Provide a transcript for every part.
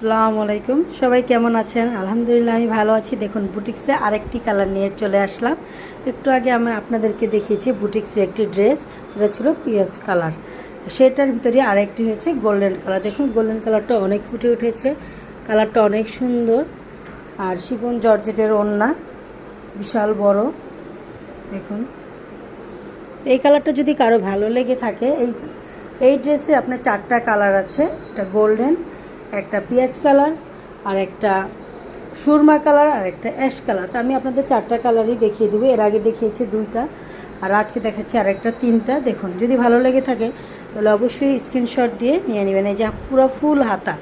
আসসালামু আলাইকুম সবাই কেমন আছেন? আলহামদুলিল্লাহ, আমি ভালো আছি। দেখুন, বুটিক্সে আরেকটি কালার নিয়ে চলে আসলাম। একটু আগে আমি আপনাদেরকে দেখিয়েছি বুটিক্সে একটি ড্রেস যেটা ছিল পিঁয়াজ কালার। সেটার ভিতরে আরেকটি হয়েছে গোল্ডেন কালার। দেখুন, গোল্ডেন কালারটা অনেক ফুটে উঠেছে। কালারটা অনেক সুন্দর। আর শিবন জর্জেটের ওড়না বিশাল বড়। দেখুন। এই কালারটা যদি কারও ভালো লেগে থাকে, এই এই ড্রেসে আপনার চারটা কালার আছে। একটা গোল্ডেন একটা পেঁয়াজ কালার আর একটা সুরমা কালার আর একটা অ্যাশ কালার। তো আমি আপনাদের চারটা কালারই দেখিয়ে দেবো। এর আগে দেখিয়েছি দুইটা আর আজকে দেখাচ্ছি আর একটা তিনটা। দেখুন, যদি ভালো লেগে থাকে তাহলে অবশ্যই স্ক্রিনশট দিয়ে নিয়ে নেবেন। এই যে পুরো ফুল হাতা।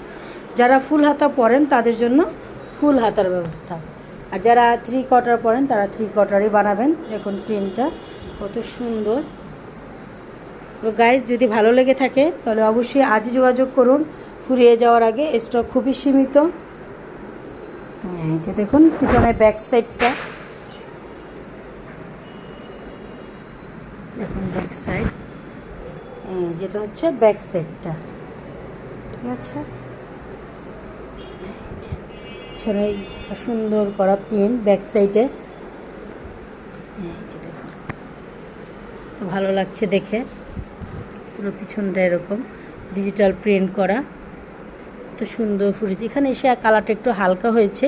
যারা ফুল হাতা পরেন তাদের জন্য ফুল হাতার ব্যবস্থা। আর যারা থ্রি কোয়ার্টার পরেন তারা থ্রি কোয়ার্টারই বানাবেন। দেখুন প্রিন্টটা কত সুন্দর। তো গাইজ যদি ভালো লেগে থাকে তাহলে অবশ্যই আজই যোগাযোগ করুন। ফুরিয়ে যাওয়ার আগে স্টক খুবই সীমিত। এই যে দেখুন পিছনে ব্যাক সাইডটা দেখুন ব্যাক সাইড এই যেটা হচ্ছে ব্যাক সাইডটা ঠিক আছে? সুন্দর করা প্রিন্ট ব্যাক সাইডে তো ভালো লাগছে দেখে। পুরো পিছনটা এরকম। ডিজিটাল প্রিন্ট করা। তো সুন্দর ফুটেছে। এখানে এসে কালারটা একটু হালকা হয়েছে,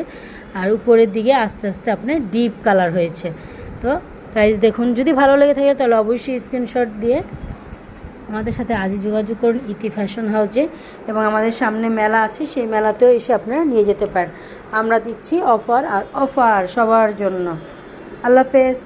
আর উপরের দিকে আস্তে আস্তে আপনার ডিপ কালার হয়েছে। তো গাইজ দেখুন, যদি ভালো লেগে থাকে তাহলে অবশ্যই স্ক্রিনশট দিয়ে আমাদের সাথে আজই যোগাযোগ করুন, ইতি ফ্যাশন হাউসে এবং আমাদের সামনে মেলা আছে, সেই মেলাতেও এসে আপনারা নিয়ে যেতে পারেন। আমরা দিচ্ছি অফার আর অফার সবার জন্য। আল্লাহ হাফেজ।